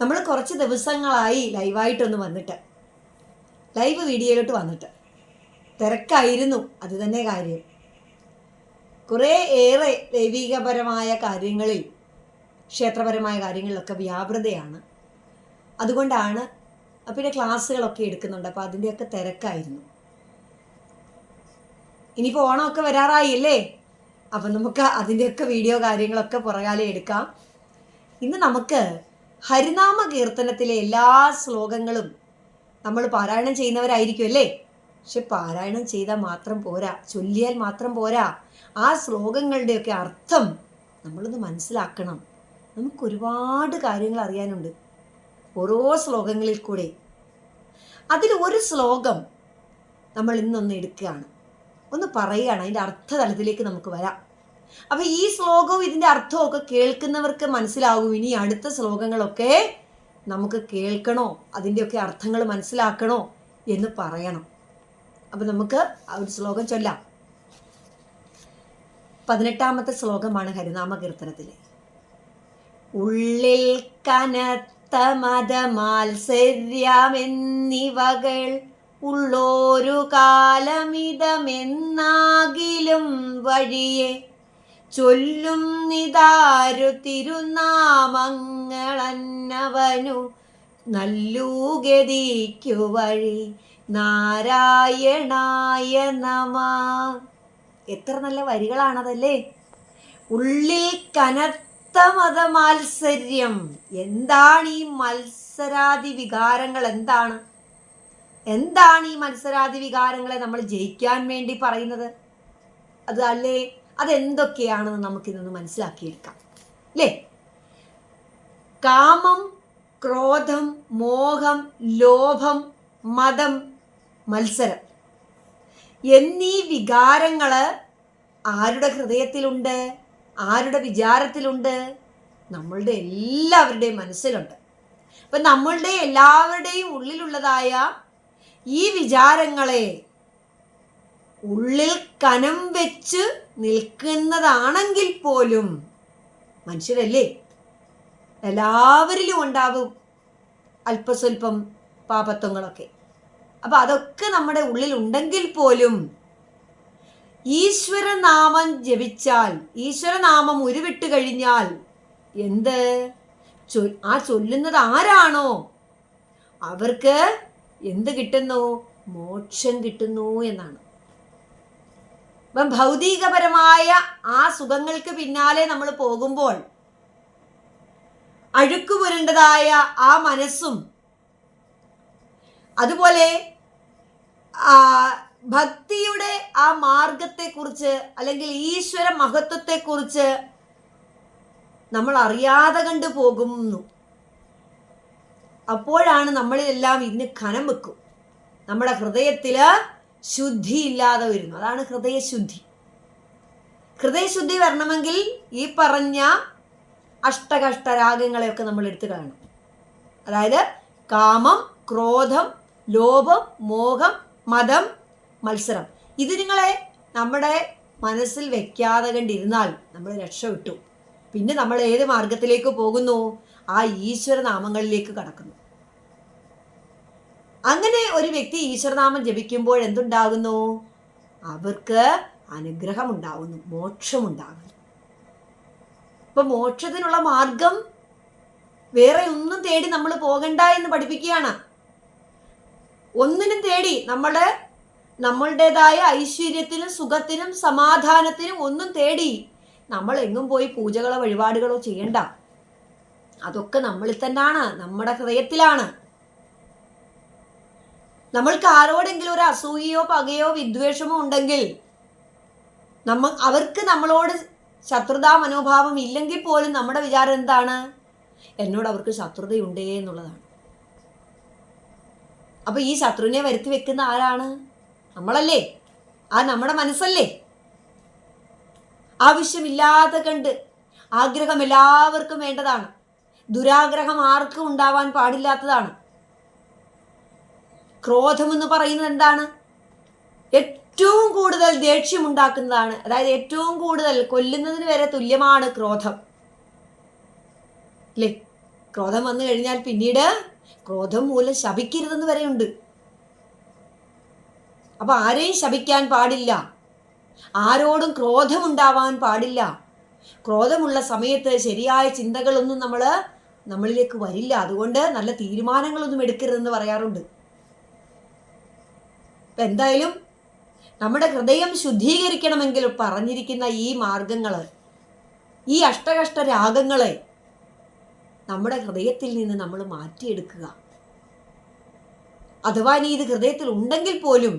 നമ്മൾ കുറച്ച് ദിവസങ്ങളായി ലൈവായിട്ടൊന്ന് വന്നിട്ട്. ലൈവ് വീഡിയോയിലോട്ട് വന്നിട്ട്. തിരക്കായിരുന്നു അത് തന്നെ കാര്യം. കുറേ ഏറെ ദൈവികപരമായ കാര്യങ്ങളിൽ ക്ഷേത്രപരമായ കാര്യങ്ങളിലൊക്കെ വ്യാപൃതയാണ്. അതുകൊണ്ടാണ് പിന്നെ ക്ലാസ്സുകളൊക്കെ എടുക്കുന്നുണ്ട് അപ്പോൾ അതിന്റെയൊക്കെ തിരക്കായിരുന്നു. ഇനിയിപ്പോൾ ഓണമൊക്കെ വരാറായി അല്ലേ അപ്പം നമുക്ക് അതിന്റെയൊക്കെ വീഡിയോ കാര്യങ്ങളൊക്കെ പുറകാലെ എടുക്കാം. ഇന്ന് നമുക്ക് ഹരിനാമ കീർത്തനത്തിലെ എല്ലാ ശ്ലോകങ്ങളും നമ്മൾ പാരായണം ചെയ്യുന്നവരായിരിക്കും അല്ലേ? പക്ഷെ പാരായണം ചെയ്താൽ മാത്രം പോരാ. ചൊല്ലിയാൽ മാത്രം പോരാ. ആ ശ്ലോകങ്ങളുടെയൊക്കെ അർത്ഥം നമ്മളൊന്ന് മനസ്സിലാക്കണം. നമുക്ക് ഒരുപാട് കാര്യങ്ങൾ അറിയാനുണ്ട്. ഓരോ ശ്ലോകങ്ങളിൽ കൂടെ. അതിൽ ഒരു ശ്ലോകം നമ്മൾ ഇന്നൊന്ന് എടുക്കുകയാണ്. ഒന്ന് പറയുകയാണ്. അതിന്റെ അർത്ഥതലത്തിലേക്ക് നമുക്ക് വരാം. അപ്പം ഈ ശ്ലോകവും ഇതിന്റെ അർത്ഥവും ഒക്കെ കേൾക്കുന്നവർക്ക് മനസ്സിലാവും. ഇനി അടുത്ത ശ്ലോകങ്ങളൊക്കെ നമുക്ക് കേൾക്കണോ? അതിന്റെയൊക്കെ അർത്ഥങ്ങൾ മനസ്സിലാക്കണോ എന്ന് പറയണം. അപ്പം നമുക്ക് ആ ഒരു ശ്ലോകം ചൊല്ലാം. പതിനെട്ടാമത്തെ ശ്ലോകമാണ് ഹരിനാമ കീർത്തനത്തിലെ ഉള്ളിൽ കനത്ത മതമാത്സര്യമെന്നിവകൾ ഉള്ളോരു കാലമിതമെന്നാകിലും വഴിയെ ചൊല്ലും നിതാരു തിരുനാമങ്ങളന്നവനു നല്ലൂഗതിക്കു വഴി നാരായണായ നമ എത്ര നല്ല വരികളാണതല്ലേ? ഉള്ളിൽ കനത്ത മതമാത്സര്യം. എന്താണ് ഈ മത്സരാദി വികാരങ്ങൾ? എന്താണ്? എന്താണ് ഈ മത്സരാദി വികാരങ്ങളെ നമ്മൾ ജയിക്കാൻ വേണ്ടി പറയുന്നത്? അത് അല്ലേ അതെന്തൊക്കെയാണെന്ന് നമുക്കിതൊന്ന് മനസ്സിലാക്കിയെടുക്കാം. അല്ലേ കാമം ക്രോധം മോഹം ലോഭം മതം മത്സരം. എന്നീ വികാരങ്ങൾ ആരുടെ ഹൃദയത്തിലുണ്ട്? ആരുടെ വിചാരത്തിലുണ്ട്? നമ്മളുടെ എല്ലാവരുടെയും മനസ്സിലുണ്ട്. അപ്പം നമ്മളുടെ എല്ലാവരുടെയും ഉള്ളിലുള്ളതായ ഈ വിചാരങ്ങളെ ഉള്ളിൽ കനം വെച്ച് നിൽക്കുന്നതാണെങ്കിൽ പോലും മനുഷ്യരല്ലേ? എല്ലാവരിലും ഉണ്ടാവും അല്പസ്വല്പം പാപത്വങ്ങളൊക്കെ. അപ്പം അതൊക്കെ നമ്മുടെ ഉള്ളിൽ ഉണ്ടെങ്കിൽ പോലും ഈശ്വരനാമം ജപിച്ചാൽ ഈശ്വരനാമം ഉരുവിട്ട് കഴിഞ്ഞാൽ എന്ത്? ആ ചൊല്ലുന്നത് ആരാണോ? അവർക്ക് എന്ത് കിട്ടുന്നു? മോക്ഷം കിട്ടുന്നു എന്നാണ്. അപ്പം ഭൗതികപരമായ ആ സുഖങ്ങൾക്ക് പിന്നാലെ നമ്മൾ പോകുമ്പോൾ അഴുക്കുപുരണ്ടതായ ആ മനസ്സും അതുപോലെ ഭക്തിയുടെ ആ മാർഗത്തെക്കുറിച്ച് അല്ലെങ്കിൽ ഈശ്വര മഹത്വത്തെക്കുറിച്ച് നമ്മൾ അറിയാതെ കണ്ടു പോകുന്നു. അപ്പോഴാണ് നമ്മളിലെല്ലാം ഇതിന് കനം വെക്കും. നമ്മുടെ ഹൃദയത്തിൽ ശുദ്ധി ഇല്ലാതെ വരുന്നു. അതാണ് ഹൃദയശുദ്ധി. ഹൃദയശുദ്ധി വരണമെങ്കിൽ ഈ പറഞ്ഞ അഷ്ടകഷ്ടരാഗങ്ങളെയൊക്കെ നമ്മൾ എടുത്തു കാണണം. അതായത് കാമം ക്രോധം ലോഭം മോഹം മതം മത്സരം. ഇത് നിങ്ങളെ നമ്മുടെ മനസ്സിൽ വെക്കാതെ കണ്ടിരുന്നാൽ നമ്മൾ രക്ഷപ്പെട്ടു പിന്നെ നമ്മൾ ഏത് മാർഗത്തിലേക്ക് പോകുന്നു? ആ ഈശ്വര നാമങ്ങളിലേക്ക് കടക്കുന്നു. അങ്ങനെ ഒരു വ്യക്തി ഈശ്വരനാമം ജപിക്കുമ്പോൾ എന്തുണ്ടാകുന്നു? അവർക്ക് അനുഗ്രഹം ഉണ്ടാകുന്നു മോക്ഷമുണ്ടാകുന്നു. ഇപ്പൊ മോക്ഷത്തിനുള്ള മാർഗം വേറെ ഒന്നും തേടി നമ്മൾ പോകണ്ട എന്ന് പഠിപ്പിക്കുകയാണ്. ഒന്നിനും തേടി നമ്മൾ നമ്മളുടേതായ ഐശ്വര്യത്തിനും സുഖത്തിനും സമാധാനത്തിനും ഒന്നും തേടി നമ്മൾ എങ്ങും പോയി പൂജകളോ വഴിപാടുകളോ ചെയ്യണ്ട. അതൊക്കെ നമ്മളിൽ തന്നെയാണ് നമ്മുടെ ഹൃദയത്തിലാണ്. നമ്മൾക്ക് ആരോടെങ്കിലും ഒരു അസൂയയോ പകയോ വിദ്വേഷമോ ഉണ്ടെങ്കിൽ നമ്മ അവർക്ക് നമ്മളോട് ശത്രുതാ മനോഭാവം ഇല്ലെങ്കിൽ പോലും നമ്മുടെ വിചാരം എന്താണ്? എന്നോട് അവർക്ക് ശത്രുതയുണ്ടേ എന്നുള്ളതാണ്. അപ്പൊ ഈ ശത്രുവിനെ വരുത്തി വെക്കുന്ന ആരാണ്? നമ്മളല്ലേ. ആ നമ്മുടെ മനസ്സല്ലേ. ആവശ്യമില്ലാതെ കണ്ട് ആഗ്രഹം എല്ലാവർക്കും വേണ്ടതാണ്. ദുരാഗ്രഹം ആർക്കും ഉണ്ടാവാൻ പാടില്ലാത്തതാണ്. ക്രോധമെന്ന് പറയുന്നത് എന്താണ്? ഏറ്റവും കൂടുതൽ ദേഷ്യമുണ്ടാക്കുന്നതാണ്. അതായത് ഏറ്റവും കൂടുതൽ കൊല്ലുന്നതിന് വരെ തുല്യമാണ് ക്രോധം. അല്ലേ ക്രോധം വന്നു കഴിഞ്ഞാൽ പിന്നീട് ക്രോധം മൂലം ശപിക്കരുതെന്ന് വരെയുണ്ട്. അപ്പൊ ആരെയും ശപിക്കാൻ പാടില്ല. ആരോടും ക്രോധമുണ്ടാവാൻ പാടില്ല. ക്രോധമുള്ള സമയത്ത് ശരിയായ ചിന്തകളൊന്നും നമ്മൾ നമ്മളിലേക്ക് വരില്ല. അതുകൊണ്ട് നല്ല തീരുമാനങ്ങളൊന്നും എടുക്കരുതെന്ന് പറയാറുണ്ട്. എന്തായാലും നമ്മുടെ ഹൃദയം ശുദ്ധീകരിക്കണമെങ്കിൽ പറഞ്ഞിരിക്കുന്ന ഈ മാർഗങ്ങൾ ഈ അഷ്ടകഷ്ട രാഗങ്ങളെ നമ്മുടെ ഹൃദയത്തിൽ നിന്ന് നമ്മൾ മാറ്റിയെടുക്കുക. അഥവാ നീ ഇത് ഹൃദയത്തിൽ ഉണ്ടെങ്കിൽ പോലും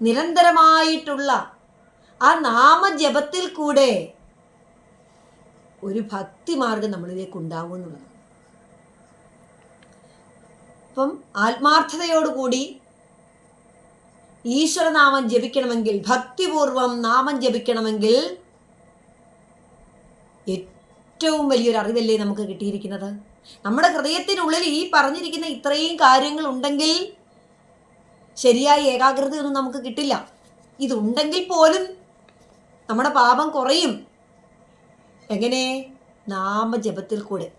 നിരന്തരമായിട്ടുള്ള ആ നാമജപത്തിൽ കൂടെ ഒരു ഭക്തി മാർഗം നമ്മളിലേക്ക് ഉണ്ടാവും എന്നുള്ളതാണ് അപ്പം ആത്മാർത്ഥതയോടുകൂടി ഈശ്വരനാമം ജപിക്കണമെങ്കിൽ ഭക്തിപൂർവം നാമം ജപിക്കണമെങ്കിൽ ഏറ്റവും വലിയൊരു അറിവല്ലേ നമുക്ക് കിട്ടിയിരിക്കുന്നത്? നമ്മുടെ ഹൃദയത്തിനുള്ളിൽ ഈ പറഞ്ഞിരിക്കുന്ന ഇത്രയും കാര്യങ്ങൾ ഉണ്ടെങ്കിൽ ശരിയായ ഏകാഗ്രതയൊന്നും നമുക്ക് കിട്ടില്ല. ഇതുണ്ടെങ്കിൽ പോലും നമ്മുടെ പാപം കുറയും. എങ്ങനെ? നാമജപത്തിൽ കൂടെ.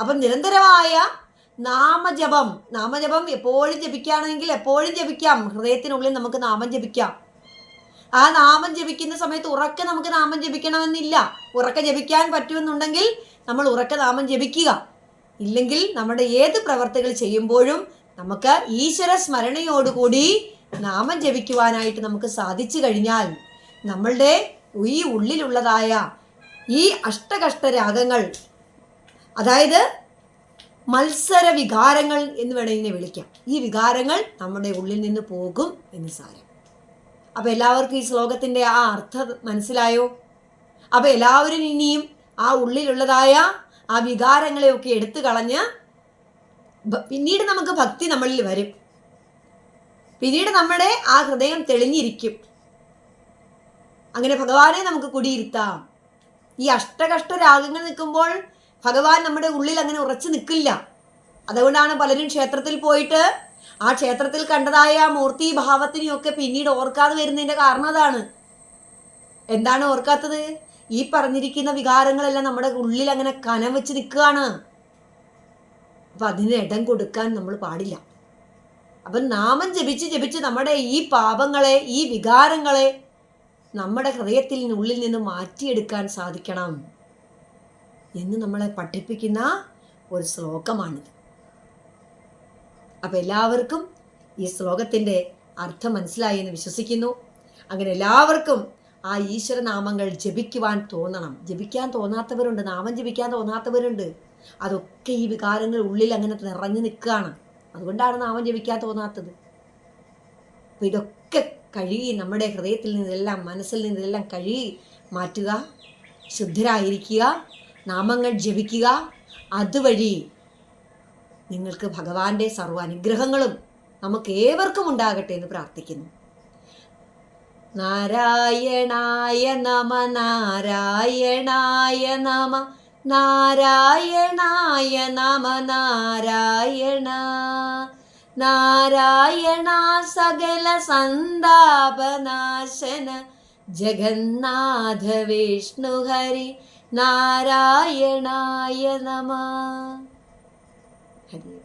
അപ്പം നിരന്തരമായ നാമജപം. നാമജപം എപ്പോഴും ജപിക്കുകയാണെങ്കിൽ എപ്പോഴും ജപിക്കാം. ഹൃദയത്തിനുള്ളിൽ നമുക്ക് നാമം ജപിക്കാം. ആ നാമം ജപിക്കുന്ന സമയത്ത് ഉറക്കെ നമുക്ക് നാമം ജപിക്കണമെന്നില്ല. ഉറക്കെ ജപിക്കാൻ പറ്റുമെന്നുണ്ടെങ്കിൽ നമ്മൾ ഉറക്കെ നാമം ജപിക്കുക. ഇല്ലെങ്കിൽ നമ്മുടെ ഏത് പ്രവർത്തികൾ ചെയ്യുമ്പോഴും നമുക്ക് ഈശ്വര സ്മരണയോടുകൂടി നാമം ജപിക്കുവാനായിട്ട് നമുക്ക് സാധിച്ചു കഴിഞ്ഞാൽ നമ്മളുടെ ഈ ഉള്ളിലുള്ളതായ ഈ അഷ്ടകഷ്ട രാഗങ്ങൾ അതായത് മത്സര വികാരങ്ങൾ എന്ന് വേണമെങ്കിൽ ഇതിനെ വിളിക്കാം. ഈ വികാരങ്ങൾ നമ്മുടെ ഉള്ളിൽ നിന്ന് പോകും എന്ന് സാരം. അപ്പോൾ എല്ലാവർക്കും ഈ ശ്ലോകത്തിന്റെ ആ അർത്ഥം മനസ്സിലായോ? അപ്പോൾ എല്ലാവരും ഇനിയും ആ ഉള്ളിലുള്ളതായ ആ വികാരങ്ങളെയൊക്കെ എടുത്തു കളഞ്ഞ് പിന്നീട് നമുക്ക് ഭക്തി നമ്മളിൽ വരും. പിന്നീട് നമ്മുടെ ആ ഹൃദയം തെളിഞ്ഞിരിക്കും. അങ്ങനെ ഭഗവാനെ നമുക്ക് കുടിയിരുത്താം. ഈ അഷ്ടകഷ്ട രാഗങ്ങൾ നിൽക്കുമ്പോൾ ഭഗവാൻ നമ്മുടെ ഉള്ളിൽ അങ്ങനെ ഉറച്ചു നിൽക്കില്ല. അതുകൊണ്ടാണ് പലരും ക്ഷേത്രത്തിൽ പോയിട്ട് ആ ക്ഷേത്രത്തിൽ കണ്ടതായ ആ മൂർത്തി ഭാവത്തിനെയൊക്കെ പിന്നീട് ഓർക്കാതെ വരുന്നതിന്റെ കാരണം അതാണ്. എന്താണ് ഓർക്കാത്തത്? ഈ പറഞ്ഞിരിക്കുന്ന വികാരങ്ങളെല്ലാം നമ്മുടെ ഉള്ളിൽ അങ്ങനെ കനം വെച്ച് നിൽക്കുകയാണ്. അപ്പം അതിന് ഇടം കൊടുക്കാൻ നമ്മൾ പാടില്ല. അപ്പം നാമം ജപിച്ച് ജപിച്ച് നമ്മുടെ ഈ പാപങ്ങളെ ഈ വികാരങ്ങളെ നമ്മുടെ ഹൃദയത്തിൽ ഉള്ളിൽ നിന്ന് മാറ്റിയെടുക്കാൻ സാധിക്കണം. എന്ന് നമ്മളെ പഠിപ്പിക്കുന്ന ഒരു ശ്ലോകമാണിത്. അപ്പോൾ എല്ലാവർക്കും ഈ ശ്ലോകത്തിന്റെ അർത്ഥം മനസ്സിലായി എന്ന് വിശ്വസിക്കുന്നു. അങ്ങനെ എല്ലാവർക്കും ആ ഈശ്വരനാമങ്ങൾ ജപിക്കുവാൻ തോന്നണം. ജപിക്കാൻ തോന്നാത്തവരുണ്ട് നാമം ജപിക്കാൻ തോന്നാത്തവരുണ്ട്. അതൊക്കെ ഈ വികാരങ്ങൾ ഉള്ളിൽ അങ്ങനെ നിറഞ്ഞു നിൽക്കുകയാണ്. അതുകൊണ്ടാണ് നാമം ജപിക്കാൻ തോന്നാത്തത്. അപ്പം ഇതൊക്കെ കഴുകി നമ്മുടെ ഹൃദയത്തിൽ നിന്നെല്ലാം മനസ്സിൽ നിന്നെല്ലാം കഴുകി മാറ്റുക ശുദ്ധരായിരിക്കുക. നാമങ്ങൾ ജപിക്കുക. അതുവഴി നിങ്ങൾക്ക് ഭഗവാന്റെ സർവ അനുഗ്രഹങ്ങളും നമുക്ക് ഏവർക്കും ഉണ്ടാകട്ടെ എന്ന് പ്രാർത്ഥിക്കുന്നു. നാരായണായ നമ നാരായണായ നമ നാരായണായ നമ നാരായണ. നാരായണ സകല സന്താപനാശന. ജഗന്നാഥ വിഷ്ണു ഹരി. നാരായണായ നമ. ഹരി